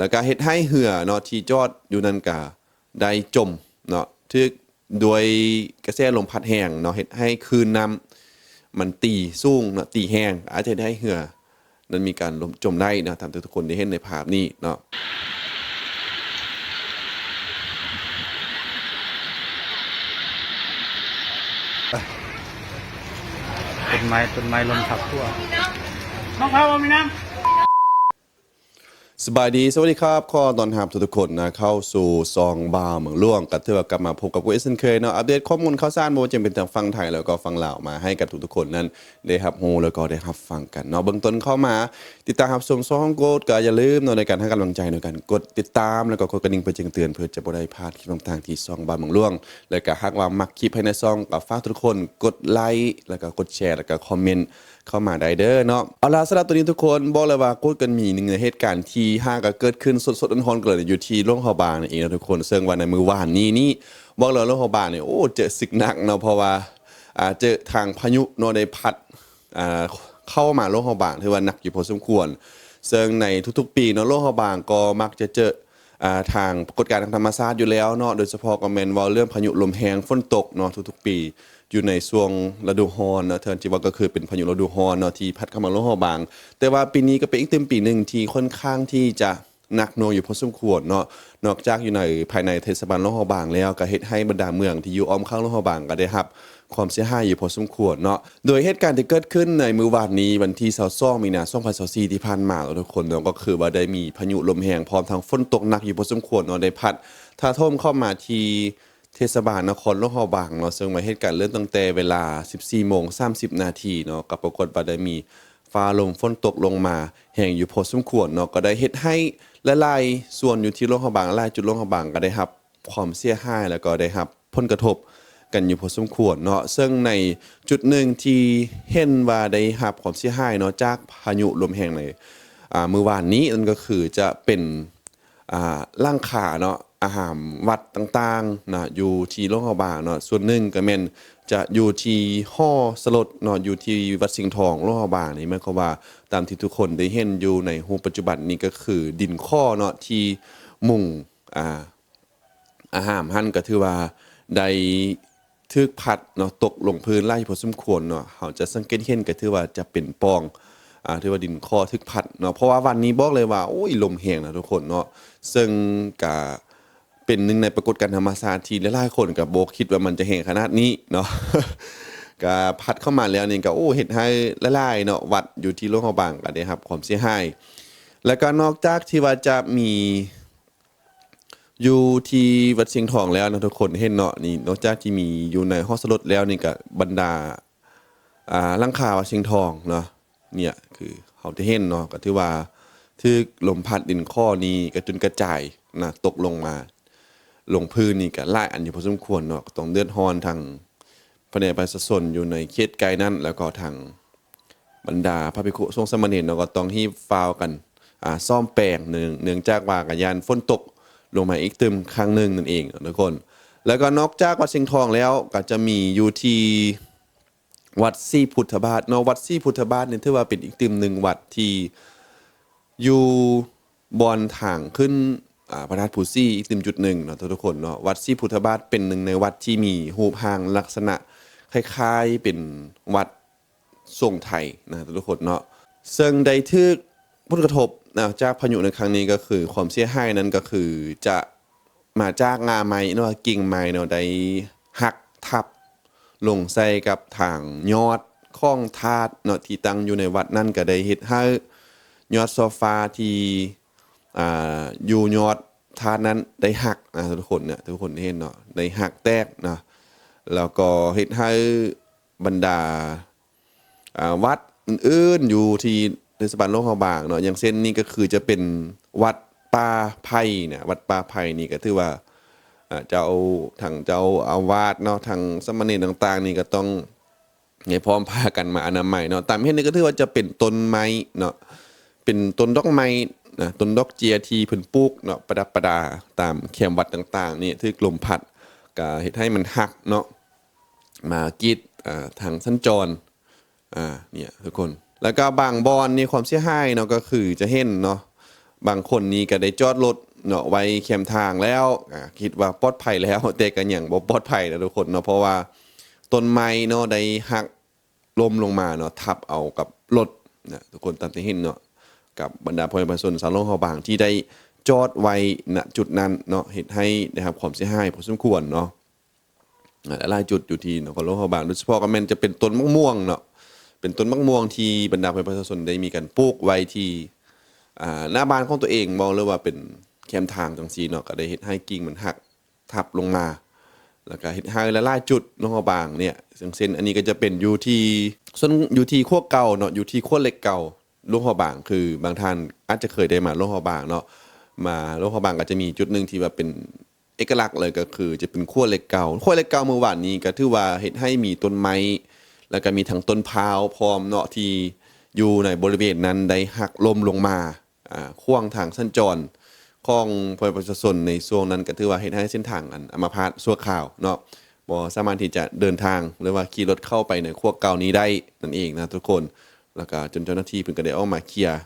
แล้วก็เฮ็ดให้เหือเนาะที่จอดอยู่นั่นก็ได้จมเนาะทึกโดยกระแสลมพัดแห้งเนาะเฮ็ดให้คืนน้ำมันตีสูงเนาะตีแห้งอาจจะได้เหือนั้นมีการลมจมได้นะตามที่ทุกคนได้เห็นในภาพนี้เนาะต้นไม้ต้นไม้ลมทับทั่วน้องพาวมีน้ สบายดี สวัสดีครับขอตอนรับทุกๆคนนะ เข้าสู่ซองบาร์เมืองล่วงกับเธอกลับมาพบกับกูเอสเซนเคยเนาะ อัปเดตข้อมูลข่าวสารโมว่าจะเป็นทางฟังไทยแล้วก็ฟังลาวมาให้กับทุกๆคนนั้น ได้รับรู้แล้วก็ได้รับฟังกันเนาะเบื้องต้นเข้ามา ติดตามรับชมซองโกดก็อย่าลืมเนาะในการให้กำลังใจในการกดติดตามแล้วก็กดกระดิ่งเพื่อแจ้งเตือนเพื่อจะบ่ได้พลาดคลิปต่างๆที่ซองบาร์เมืองล่วง แล้วก็หากว่ามักคลิปให้ในซองก็ฝากทุกคนกดไลค์แล้วก็กดแชร์แล้วก็คอมเมนต์เข้ามาได้เด้อเนาะเอาล่ะสำหรับตัวนี้ทุกคนบอกเลยว่ากูดกันมีหนึ่งในเหตุการณ์ที่ห้าก็เกิดขึ้นสดๆร้อนๆเกิดอยู่ที่โรงพยาบาลนั่นเองนะทุกคนซึ่งวันในมือวานนี้นี่บอกเลยโรงพยาบาลเนี่ยโอ้เจอสึกหนักเนาะเพราะว่าอ่าเจอทางพายุเนาะได้พัดอ่าเข้ามาโรงพยาบาลถือว่าหนักอยู่พอสมควรซึ่งในทุกๆ ปีเนาะโรงพยาบาลก็มักจะเจอ ทางปรากฏการณ์ทางธรรมชาติอยู่แล้วเนาะโดยเฉพาะก็แม่นว่าเรื่องพายุลมแรงฝนตกเนาะทุกๆ ปี อยู่ในช่วงฤดูร้อนเนาะเทินจิว่าก็คือเป็นพายุฤดูร้อนเนาะที่พัดเข้ามาโลกบาง แต่ว่าปีนี้ก็เป็นอีกเต็มปีหนึ่งที่ค่อนข้างที่จะ นักหน่วงอยู่พอสมควรเนาะนอกจากอยู่ในภายในเทศบาลโลกบางแล้วก็เฮ็ดให้บรรดาเมืองที่อยู่อ้อมข้างโลกบางก็ได้รับความเสียหายอยู่พอสมควรเนาะโดยเหตุการณ์ที่เกิดขึ้นในมือวานนี้วันที่22มีนาคม2024ที่ผ่านมาทุกคนเนาะก็คือว่าได้มีพายุลมแรงพร้อมทั้งฝนตกหนักอยู่พอสมควรเนาะได้พัดท่าท่วมเข้ามาที่เทศบาลนครหลวงพะบางเนาะซึ่งมาเหตุการณ์เริ่มตั้งแต่เวลา 14โมง30 นาทีเนาะก็ปรากฏว่าได้มีฟ้าลมฝนตกลงมาแห้งอยู่พอสมควรเนาะก็ได้เฮ็ดให้ แลายส่วนอยู่ที่โลวงพะบางลายจุดโลวงพะบางก็ได้รับความเสียหายแล้วก็ได้รับผลกระทบกันอยู่พอสมควรเนาะซึ่งในจุดหนึ่งที่เห็นว่าได้รับความเสียหายเนาะจากพายุลมแรงในอ่าเมื่อวานนี้นั่นก็คือจะเป็นอ่าล่างขาเนาะ อาหารวัดต่างๆนะอยู่ที่โรงพยาบาลเนาะส่วนหนึ่งก็แม่นจะอยู่ที่ห้อสลดเนาะอยู่ที่วัดสิงห์ทองโรงพยาบาลนี่หมายความว่าตามที่ทุกคนได้เห็นอยู่ในรูปัจจุบันนี้ก็คือดินข้อเนาะที่มุงอ่าอาหารหั่นก็ถือว่าได้ทึกพัดเนาะตกลงพื้นไล่พอสมควรเนาะเขาจะสังเกตเห็นก็ถือว่าจะเป็นปองอ่าถือว่าดินคอทึกพัดเนาะเพราะว่าวันนี้บอกเลยว่าโอ้ยลมแห้งนะทุกคนเนาะซึ่งก็ เป็นหนึ่งในปรากฏการณ์ธรรมชาติที่หลายๆคนก็บ่คิดว่ามันจะแห้งขนาดนี้เนาะก็พัดเข้ามาแล้วนี่ก็โอ้เฮ็ดให้หลายๆเนาะวัดอยู่ที่โรงพยาบาลก็ได้รับ ความเสียหายแล้วก็นอกจากที่ว่าจะมีอยู่ที่วัดเชียงทองแล้วนะทุกคนเห็นเนาะนี่นอกจากที่มีอยู่ในห้องสลดแล้วนี่ก็บรรดาอ่าลังคาวัดเชียงทองเนาะเนี่ยคือเขาที่เห็นเนาะก็ถือว่าทึกลมพัดดินข้อนี้กระจุนกระจายนะตกลงมา ลงพื้นนี่ก็หลายอันอยู่พอสมควรเนาะต้องเดือดร้อนทางพระเนรประชาชนอยู่ในเขตไกลนั้นแล้วก็ทางบรรดาพระภิกษุทรงสมณรเนาะก็ต้องที่ฟาวกันอ่าซ่อมแปลงเนื่งเนื่องจากว่ากยานฝนตกลงมาอีกตึมครั้งหนึ่งนั่นเองทุกคน แล้วก็นอกจากวัดเชียงทองแล้วก็จะมีอยู่ที่วัดซี่พุทธบาทเนาะวัดซี่พุทธบาทเนี่ยถือว่าเป็นอีกตึมหนึ่งวัดที่อยู่บอนทางขึ้น พระธาตุภูซี่อีกตึมจุดหนึ่งเนาะทุกคนเนาะวัดซี่พุทธบาทเป็นหนึ่งในวัดที่มีรูปร่างลักษณะคล้ายๆเป็นวัดทรงไทยนะทุกคนเนาะซึ่งได้ทึกผลกระทบนะจากพายุในครั้งนี้ก็คือความเสียหายนั้นก็คือจะมาจากงาไม้เนาะกิ่งไม้เนาะได้หักทับลงใส่กับทางยอดข้องธาตุเนาะที่ตั้งอยู่ในวัดนั่นก็ได้เฮ็ดให้ยอดโซฟาที่ อยู่ยอดธาตุนั้นได้หักนะทุกคนเนี่ยทุกคนเห็นเนาะได้หักแตกนะแล้วก็เฮ็ดให้บรรดาวัดอื่นๆอยู่ที่เทศบาลโลกเขาบางเนาะอย่างเช่นนี่ก็คือจะเป็นวัดป่าไผ่เนี่ยวัดป่าไผ่นี่ก็ถือว่าเจ้าทางเจ้าอาวาสเนาะทางสมณรต่าง ๆ นี่ก็ต้องให้พร้อมพากันมาอนามัยเนาะตามเห็นนี่ก็ถือว่าจะเป็นต้นไม้เนาะเป็นต้นดอกไม้ นะต้นดอกเจียทีพิ่นปลูกเนาะประดับประดาตามแคมวัดต่างๆนี่ที่ลมพัดก็เฮ็ดให้มันหักเนาะมากีดอ่าทางสัญจรอ่าเนี่ยทุกคนแล้วก็บางบอลนี่ความเสียหายเนาะก็คือจะเห็นเนาะบางคนนี่ก็ได้จอดรถเนาะไว้แคมทางแล้วคิดว่าปลอดภัยแล้วแต่ก็ยังบ่ปลอดภัยนะทุกคนเนาะเพราะว่าต้นไม้เนาะได้หักล้มลงมาเนาะทับเอากับรถนะทุกคนตามที่เห็นเนาะ กับบรรดาพลประชาชนสาวโลกเขาบางที่ได้จอดไว้ณจุดนั้นเนาะเฮ็ดให้ได้รับความเสียหายพอสมควรเนาะหลายจุดอยู่ที่นครหลวงเขาบางโดยเฉพาะก็แม่นจะเป็นต้นมะม่วงเนาะเป็นต้นมะม่วงที่บรรดาประชาชนได้มีการปลูกไว้ที่อ่าหน้าบ้านของตัวเองมองเลยว่าเป็นแคมทางจังซีเนาะก็ได้เฮ็ดให้กิ่งมันหักทับลงมา แล้วก็เฮ็ดให้หลายจุดหลวงเขาบางเนี่ยซึ่งเส้นอันนี้ก็จะเป็นอยู่ที่ส่วนอยู่ที่ขั้วเก่าเนาะอยู่ที่ขั้วเล็กเก่า หลวงเขาบางคือบางท่านอาจจะเคยได้มาหลวงเขาบางเนาะมาหลวงเขาบางก็จะมีจุดหนึ่งที่ว่าเป็นเอกลักษณ์เลยก็คือ จะเป็นขั้วเหล็กเก่าขั้วเหล็กเก่าเมื่อวานนี้ก็ถือว่าเฮ็ดให้มีต้นไม้ แล้วก็มีทั้งต้นพร้าวพร้อมเนาะที่อยู่ในบริเวณนั้นได้หักลมลงมาอ่าข่วงทางสัญจรของประชาชนในช่วงนั้นก็ถือว่าเฮ็ดให้เส้นทางอันอัมพาตชั่วคราวเนาะบ่สามารถที่จะเดินทางหรือว่าขี่รถเข้าไปในขั้วเก่านี้ได้นั่นเองนะทุกคน แล้วก็จนเจ้าหน้าที่เพิ่นก็ได้ออกมาเคลียร์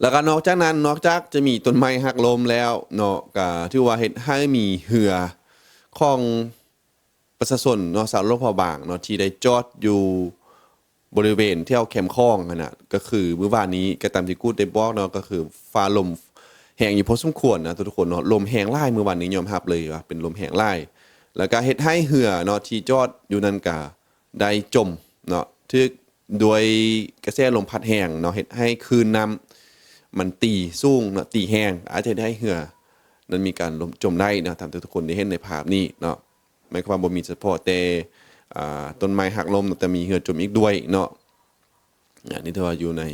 แล้วก็นอกจากนั้นนอกจากจะมีต้นไม้หักลมแล้วเนาะก็ถือว่าเฮ็ดให้มีเหือของประชาชนเนาะสาวโลกพบางเนาะที่ได้จอดอยู่บริเวณที่เอาแคมคองนั่นน่ะก็คือเมื่อวานนี้ก็ตามที่กูดได้บอกเนาะก็คือฟ้าลมแห้งอยู่พอสมควรนะทุกคนเนาะลมแห้งไล่เมื่อวานนี้ยอมรับเลยว่าเป็นลมแห้งไล่แล้วก็เฮ็ดให้เหือเนาะที่จอดอยู่นั่นก็ได้จมเนาะที่ ดยกระแสลมพัดแห้งเนาะเฮ็ดให้คืนน้ำมันตีสูงเนาะตีแห้งอาจจะได้เหือนั้นมีการล้มจมได้นะตามที่ทุกคนได้เห็นในภาพนี้เนาะหมายความว่าบ่มีเฉพาะแต่อ่าต้นไม้หักลมแต่มีเหือจมอีกด้วยเนาะอันนี้ถือว่าอยู่ใน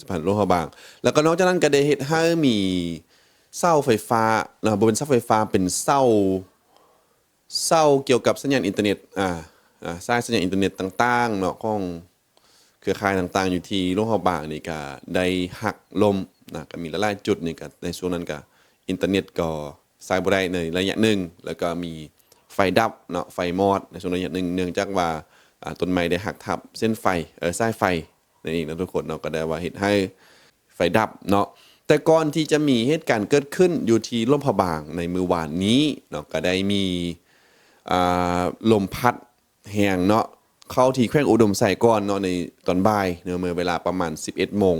สถาบันโลหะบาง แล้วก็นอกจากนั้นก็ได้เฮ็ดให้มีเสาไฟฟ้าเนาะบ่เป็นเสาไฟฟ้าเป็นเสาเสาเกี่ยวกับสัญญาณอินเทอร์เน็ตอ่าอ่าสร้างสัญญาณอินเทอร์เน็ตต่างๆเนาะของ เครือข่ายต่างๆ อยู่ที่โลกเขาบางนี่ก็ได้หักลมนะก็มีหลายๆจุดนี่ก็ในช่วงนั้นก็อินเทอร์เน็ตก็สายบ่ได้ในระยะหนึ่งแล้วก็มีไฟดับเนาะไฟมอดในช่วงระยะหนึ่งเนื่องจากว่าต้นไม้ได้หักทับเส้นไฟเออสายไฟนั่นเองนะทุกคนเนาะก็ได้ว่าเฮ็ดให้ไฟดับเนาะแต่ก่อนที่จะมีเหตุการณ์เกิดขึ้นอยู่ที่ลมพบางในมือวานนี้เนาะก็ได้มีลมพัดแหงเนาะ เข้าที่แขวงอุดมใส่ก่อนเนาะในตอนบ่ายเนาะเมื่อเวลาประมาณ 11โมง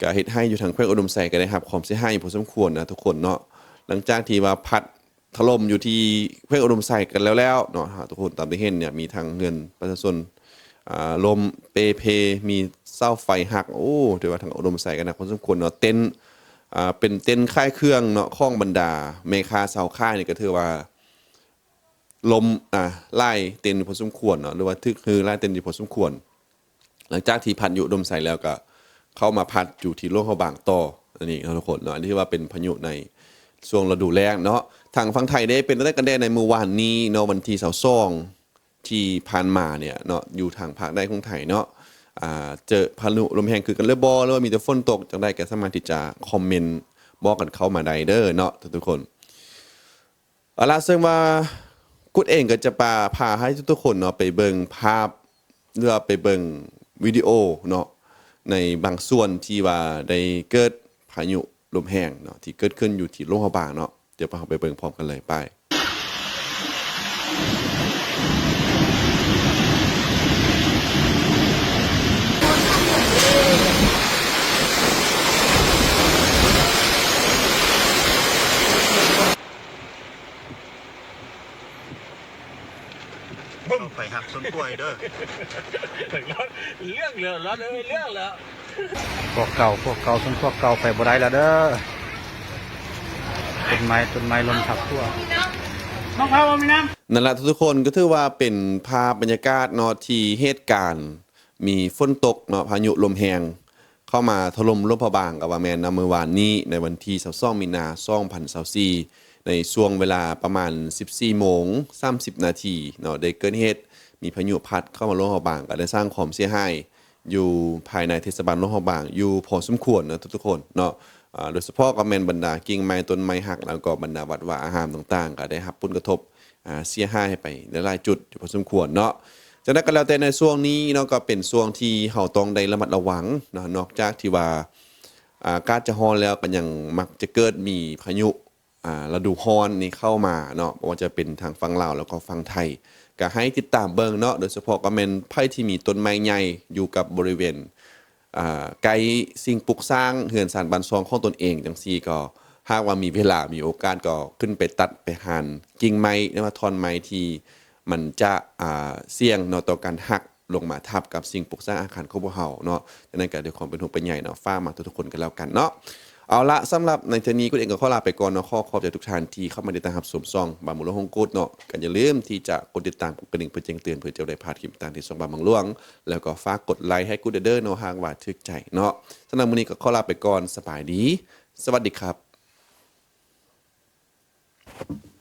ก็เฮ็ดให้อยู่ทางแขวงอุดมใส่ก็ได้รับความเสียหายพอสมควรนะทุกคนเนาะหลังจากที่ว่าพัดถล่มอยู่ที่แขวงอุดมใส่กันแล้วแล้วเนาะทุกคนตามที่เห็นเนี่ยมีทางเงินประชาชนลมเปเพมีเสาไฟหักโอ้ถือว่าทางอุดมใส่กันนะพอสมควรเนาะเต็นเป็นเต็นค่ายเครื่องเนาะข้องบรรดาเมคาเสาค่ายนี่ก็ถือว่า ลมอ่าไล่เต็นอยู่พอสมควรเนาะหรือว่าทึกคือไล่เต็นอยู่พอสมควร หลังจากที่พันอยู่ดมใส่แล้วก็ เข้ามาพัดอยู่ที่โลกเขาบางต่ออันนี้ทุกคนเนาะอันนี้ว่าเป็นพายุในช่วงฤดูแล้งเนาะทางฝั่งไทยได้เป็นได้กันได้ในเมื่อวานนี้เนาะวันที่เสาซ่องที่ผ่านมาเนี่ยเนาะอยู่ทางภาคใต้ของไทยเนาะอ่าเจอพายุลมแรงคือกันเรือบอหรือว่ามีแต่ฝนตกจังได้ก็สามารถที่จะคอมเมนต์บอกกันเข้ามาได้เด้อเนาะทุกคนเอาล่ะซึ่งว่า กูเองก็จะพาพาให้ทุกๆคนเนาะไปเบิ่งภาพหรือว่าไปเบิ่งวิดีโอเนาะในบางส่วนที่ว่าได้เกิดพายุลมแห้งเนาะที่เกิดขึ้นอยู่ที่โลกเขาบางเนาะเดี๋ยวพาไปเบิ่งพร้อมกันเลยไป ไปหักต้นกล้วยเด้อเรื่องเหลือแล้วเลยเรื่องแล้วพวกเก่าพวกเก่าต้นพวกเก่าไปบ่ได้แล้วเด้อต้นไม้ต้นไม้ลมทับทั่วน้องพาวมีน้นั่นแหละทุกๆคนก็ถือว่าเป็นภาพบรรยากาศเนาะที่เหตุการณ์ มีฝนตกเนาะพายุลมแหง เข้ามาถล่มลมพบางกับว่าแมนนะเมื่อวานนี้ในวันที่22มีนา2024ในช่วงเวลาประมาณ 14โมง30 นาทีเนาะได้เกิดเหตุมีพายุพัดเข้ามาลมพบางก็ได้สร้างความเสียหายอยู่ภายในเทศบาลลมพบางอยู่พอสมควรนะทุกๆคนเนาะโดยเฉพาะก็แมนบรรดากิ่งไม้ต้นไม้หัก แล้วก็บรรดาวัดวาอาหารต่างๆ ก็ได้รับผลกระทบเสียหายไปหลายจุดอยู่พอสมควรเนาะ จากนั้นก็แล้วแต่ในช่วงนี้เนาะก็เป็นช่วงที่เฮาต้องได้ระมัดระวังเนาะนอกจากที่ว่าอ่ากาศจะร้อนแล้วก็ยังมักจะเกิดมีพายุอ่าฤดูร้อนนี่เข้ามาเนาะว่าจะเป็นทางฝั่งลาวแล้วก็ฝั่งไทย ก็ให้ติดตามเบิ่งเนาะโดยเฉพาะก็แม่นไผที่มีต้นไม้ใหญ่อยู่กับบริเวณอ่าไกลสิ่งปลูกสร้างเหือนสารบันซองของตนเองจังซี่ก็หากว่ามีเวลามีโอกาสก็ขึ้นไปตัดไปหันกิ่งไม้หรือว่าท่อนไม้ที่ มันจะเสี่ยงเนาะต่อการหักลงมาทับกับสิ่งปลูกสร้างอาคารของพวกเฮาเนาะดังนั้นก็ด้วยความเป็นห่วงเป็นใยเนาะฝามาทุกๆคนกันแล้วกันเนาะเอาละสำหรับในเทอนี้กูเองก็ขอลาไปก่อนเนาะข้อขอบใจทุกท่านที่เข้ามาติดตามรับชมซองบามุลฮงกูดเนาะกันอย่าลืมที่จะกดติดตามกดกระดิ่งเพื่อแจ้งเตือนเพื่อจะได้พลาดคลิปต่างที่ส่งบามังหลวง แล้วก็ฝากกดไลค์ให้กูเดอร์เนาะหากว่าทึกใจเนาะสำหรับมื้อนี้ก็ขอลาไปก่อนสบายดี สวัสดีครับ